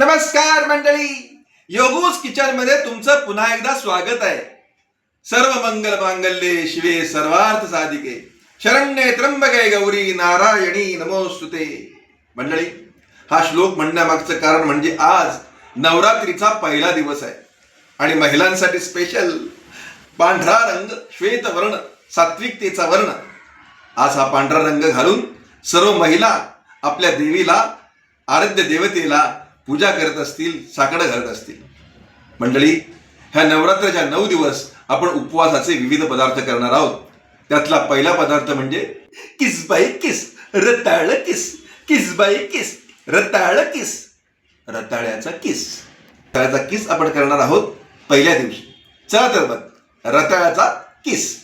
नमस्कार मंडळी. योगूस किचनमध्ये तुमचं पुन्हा एकदा स्वागत आहे. सर्व मंगल मांगल्ये शिवे सर्वार्थ साधिके. शरण्ये त्र्यंबके गौरी नारायणी नमोस्तुते. मंडळी हा श्लोक म्हणण्यामागचं कारण म्हणजे आज नवरात्रीचा पहिला दिवस आहे. आणि महिलांसाठी स्पेशल पांढरा रंग श्वेत वर्ण सात्विकतेचा वर्ण. आज हा पांढरा रंग घालून सर्व महिला आपल्या देवीला आराध्य देवतेला पूजा करत असतील साकडं घालत असतील. मंडळी ह्या नवरात्राच्या नऊ दिवस आपण उपवासाचे विविध पदार्थ करणार आहोत. त्यातला पहिला पदार्थ म्हणजे किस बाई किस रताळ किस किस बाई किस रताळ किस रताळ्याचा किस. रताळ्याचा किस आपण करणार आहोत पहिल्या दिवशी. चला तर मग रताळ्याचा किस.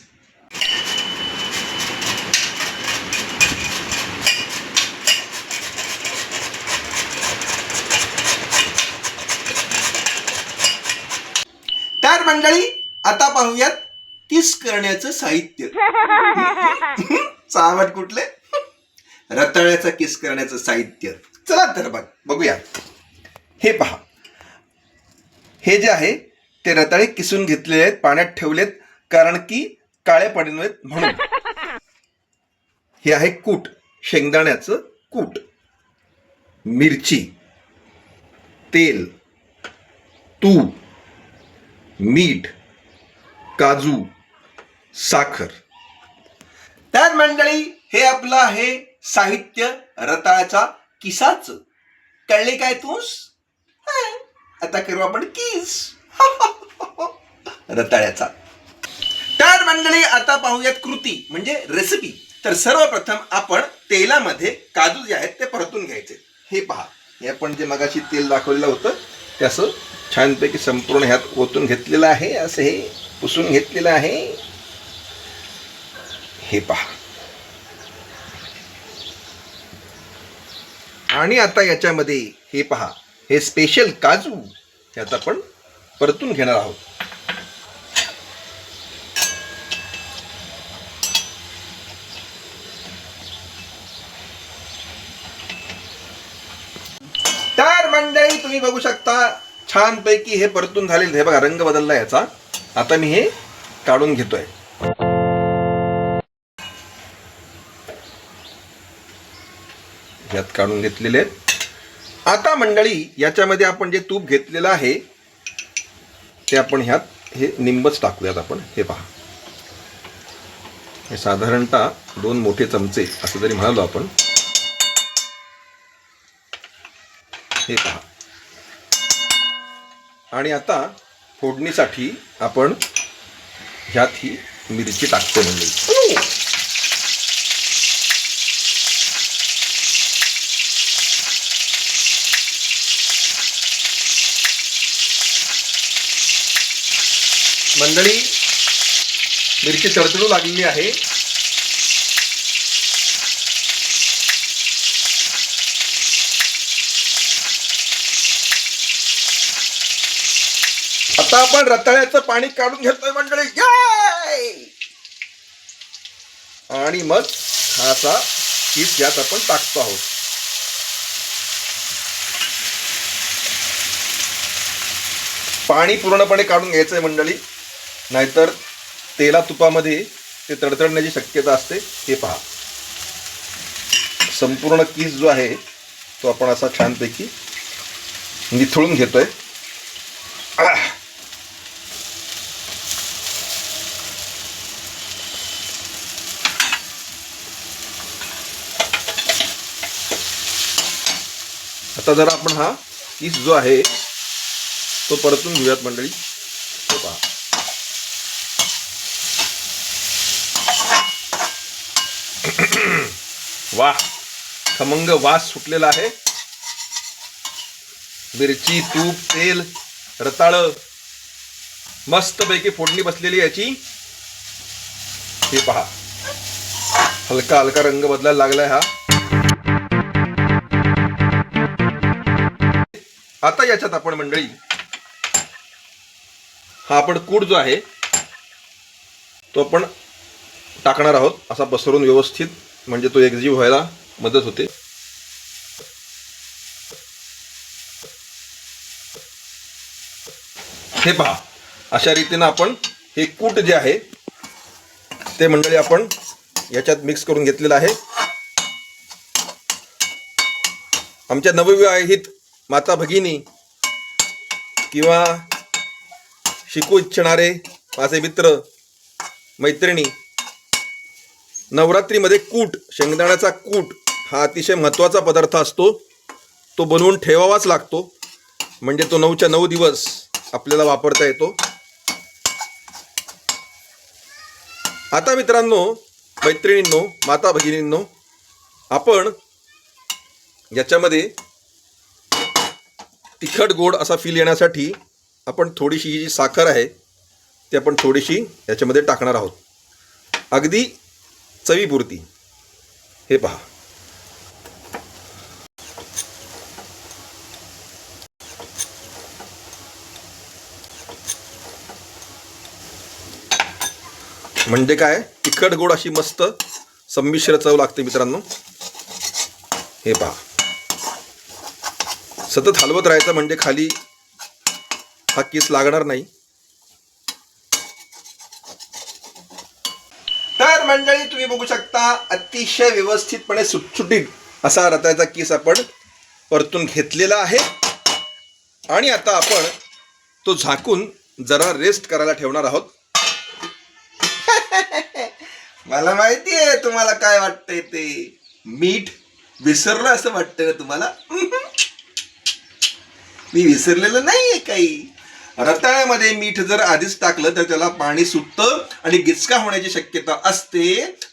तर मंडळी आता पाहूयात किस करण्याचं साहित्य. चावट कुठले? रताळ्याचा किस करण्याचं साहित्य. चला तर बघ बघूया. हे पहा. हे जे आहे ते रताळे किसून घेतलेले आहेत पाण्यात ठेवलेत कारण की काळे पडून म्हणून. हे आहे कूट शेंगदाण्याचं कूट. मिरची तेल तूप. मीठ काजू साखर. तर मंडळी हे आपलं आहे साहित्य रताळाचा किसाच कळले काय तूस? आता करू आपण किस. रताळ्याचा. तर मंडळी आता पाहूयात कृती म्हणजे रेसिपी तर सर्वप्रथम आपण तेलामध्ये काजू जे आहेत ते परतून घ्यायचे. हे पहा हे आपण जे मगाशी तेल दाखवलेलं होतं त्याचं छानपैकी संपूर्ण ह्यात ओतून घेतलेलं आहे असं हे पुसून घेतलेलं आहे. हे पहा. आणि आता याच्यामध्ये हे पहा हे स्पेशल काजू यात आपण परतून घेणार आहोत. तर मंडळी तुम्ही बघू शकता छानपैकी हे परतून झालेलं हे बघा रंग बदलला याचा. आता मी हे काढून घेतोय. यात काढून घेतलेले आता मंडळी याच्यामध्ये आपण जे तूप घेतलेलं आहे ते आपण ह्यात हे निंबच टाकूयात आपण. हे पहा. हे साधारणतः दोन मोठे चमचे असं जरी म्हणालो आपण. हे पहा. आणि आता फोडणीसाठी आपण ह्यात ही मिरची टाकतो म्हणजे. मंडळी मिरची तडतडू लागलेली आहे. आता आपण रताळ्याचं पाणी काढून घेतोय मंडळी. आणि मग हा असा चीज यात आपण टाकतो आहोत. पाणी पूर्णपणे काढून घ्यायचंय मंडळी. नाहीतर तेला तुपामध्ये ते तडतडण्याची शक्यता असते. हे पहा. संपूर्ण किस जो आहे तो आपण असा छानपैकी निथळून घेतोय आह. आता जरा आपण हा किस जो आहे तो परतून घेऊयात मंडळी. तो पहा. वा खमंग वास सुटलेला आहे. मिरची तूप तेल रताळ मस्तपैकी फोडणी बसलेली याची. हे पहा. हलका हलका रंग बदलायला लागलाय हा. आता याच्यात आपण मंडळी हा आपण कूड जो आहे तो आपण टाकणार आहोत. असा पसरून व्यवस्थित म्हणजे तो एकजीव व्हायला मदत होते. हे पहा अशा रीतीनं आपण हे कूट जे आहे ते मंडळी आपण याच्यात मिक्स करून घेतलेलं आहे. आमच्या नवविवाहित माता भगिनी किंवा शिकू इच्छिणारे माझे मित्र मैत्रिणी नवरात्रीमध्ये कूट शेंगदाण्याचा कूट हा अतिशय महत्त्वाचा पदार्थ असतो. तो बनवून ठेवावाच लागतो. म्हणजे तो नऊच्या नऊ दिवस आपल्याला वापरता येतो. आता मित्रांनो मैत्रिणींनो माता भगिनींनो आपण याच्यामध्ये तिखट गोड असा फील येण्यासाठी आपण थोडीशी ही जी साखर आहे ती आपण थोडीशी याच्यामध्ये टाकणार आहोत. अगदी चवीपुरती. हे पहा. म्हणजे काय? तिखट गोड अशी मस्त संमिश्र चव लागते मित्रांनो. हे पहा. सतत हलवत राहायचं म्हणजे खाली हा किस लागणार नाही. तर मंडळी तुम्ही बघू शकता अतिशय व्यवस्थितपणे सुटसुटीत असा रताळ्याचा किस आपण परतून घेतलेला आहे. आणि आता आपण तो झाकून जरा रेस्ट करायला ठेवणार आहोत. मला माहिती आहे तुम्हाला काय वाटतंय ते. मीठ विसरलं असं वाटतं तुम्हाला. मी विसरलेलं नाहीये काही. रताळ्यामध्ये मीठ जर आधीच टाकलं तर त्याला पाणी सुटतं आणि गिचका होण्याची शक्यता असते.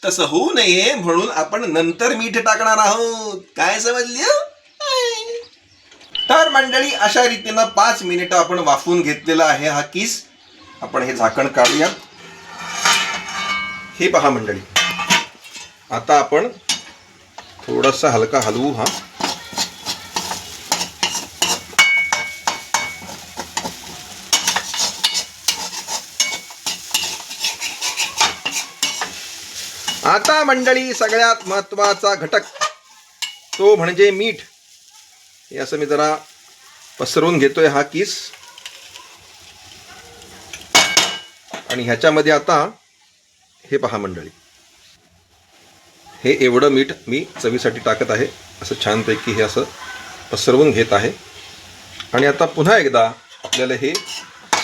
तसं होऊ नये म्हणून आपण नंतर मीठ टाकणार आहोत. काय समजली तर मंडळी अशा रीतीनं पाच मिनिटं आपण वाफवून घेतलेला आहे हा किस. आपण हे झाकण काढूया. हे पहा मंडळी. आता आपण थोडासा हलका हलवू हा. आता मंडळी सगळ्यात महत्त्वाचा घटक तो म्हणजे मीठ. हे असं मी जरा पसरवून घेतोय हा किस. आणि ह्याच्यामध्ये आता हे पहा मंडळी. हे एवढं मीठ मी चवीसाठी टाकत आहे. असं छानपैकी हे असं पसरवून घेत आहे. आणि आता पुन्हा एकदा आपल्याला हे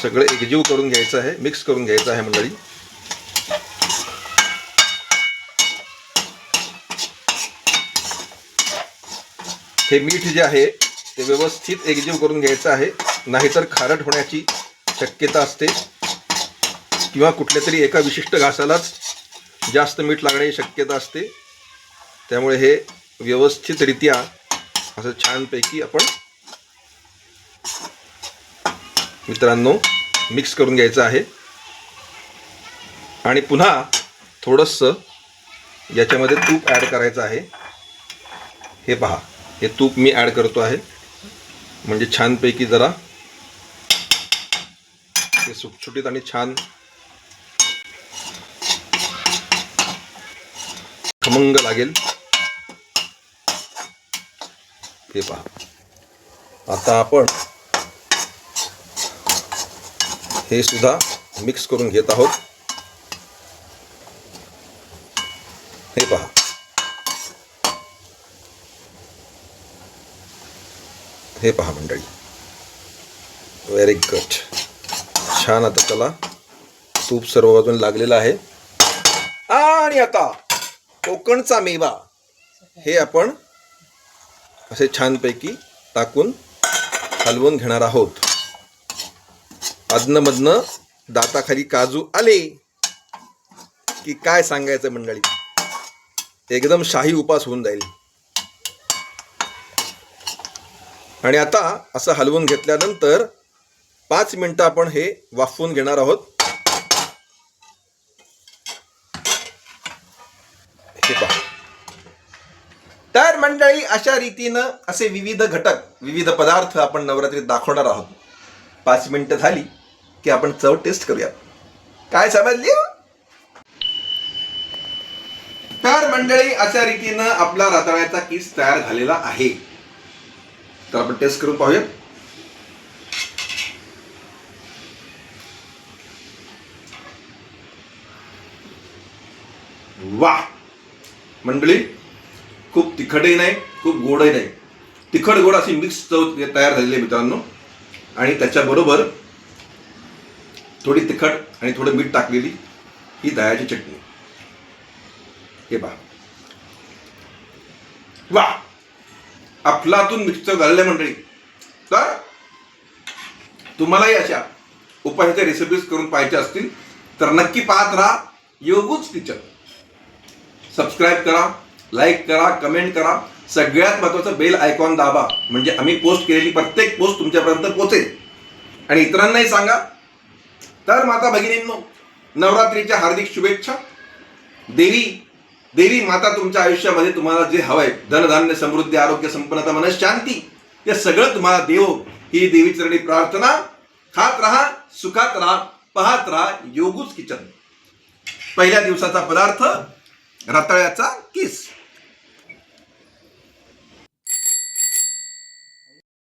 सगळं एकजीव करून घ्यायचं आहे मिक्स करून घ्यायचं आहे मंडळी. हे मीठ जे आहे ते व्यवस्थित एकजीव करून घ्यायचं आहे. नाहीतर खारट होण्याची शक्यता असते. किंवा कुठल्या तरी एका विशिष्ट घासालाच जास्त मीठ लागण्याची शक्यता असते. त्यामुळे हे व्यवस्थितरित्या असं छानपैकी आपण मित्रांनो मिक्स करून घ्यायचं आहे. आणि पुन्हा थोडंसं याच्यामध्ये तूप ॲड करायचं आहे. हे पहा. हे तूप मी ॲड करतो आहे. म्हणजे छानपैकी जरा हे सुटसुटीत आणि छान खमंग लागेल. हे पहा. आता आपण हे सुद्धा मिक्स करून घेत आहोत. हे पहा. हे पहा मंडळी. व्हेरी गुड छान आता त्याला तूप सर्व बाजून लागलेलं आहे. आणि आता कोकणचा मेवा. हे आपण असे छानपैकी टाकून हलवून घेणार आहोत. अदनमधनं दाताखाली काजू आले. की काय सांगायचं मंडळी? एकदम शाही उपास होऊन जाईल. आणि आता असं हलवून घेतल्यानंतर पाच मिनटं आपण हे वाफवून घेणार आहोत. हे पहा. तर मंडळी अशा रीतीनं असे विविध घटक विविध पदार्थ आपण नवरात्रीत दाखवणार आहोत. पाच मिनिटं झाली की आपण चव टेस्ट करूया काय समजली हो? तर मंडळी अशा रीतीनं आपला रताळ्याचा किस तयार झालेला आहे. तर आपण टेस्ट करून पाहूया वा मंडळी खूप तिखटही नाही खूप गोडही नाही. तिखट गोड अशी मिक्स चव तयार झालेली आहे मित्रांनो. आणि त्याच्याबरोबर थोडी तिखट आणि थोडं मीठ टाकलेली ही दह्याची चटणी. हे पहा. वा अफलातून मिक्स झालेल्या मंडळी. तर तुम्हालाही अशा उपायाच्या रेसिपीज करून पाहायच्या असतील तर नक्की पाहत राहा. योगूच किचन सबस्क्राईब करा लाईक करा कमेंट करा. सगळ्यात महत्त्वाचं बेल आयकॉन दाबा. म्हणजे आम्ही पोस्ट केलेली प्रत्येक पोस्ट तुमच्यापर्यंत पोचेल आणि इतरांनाही सांगा. तर माता भगिनींनो नवरात्रीच्या हार्दिक शुभेच्छा. देवी देवी माता तुमच्या आयुष्यामध्ये तुम्हाला जे हवंय धनधान्य समृद्धी आरोग्य संपन्नता मनशांती हे सगळं तुम्हाला देव ही देवी चरणी प्रार्थना. खात राहा सुखात राहा पाहत राहा योगूच किचन. पहिल्या दिवसाचा पदार्थ रताळ्याचा किस.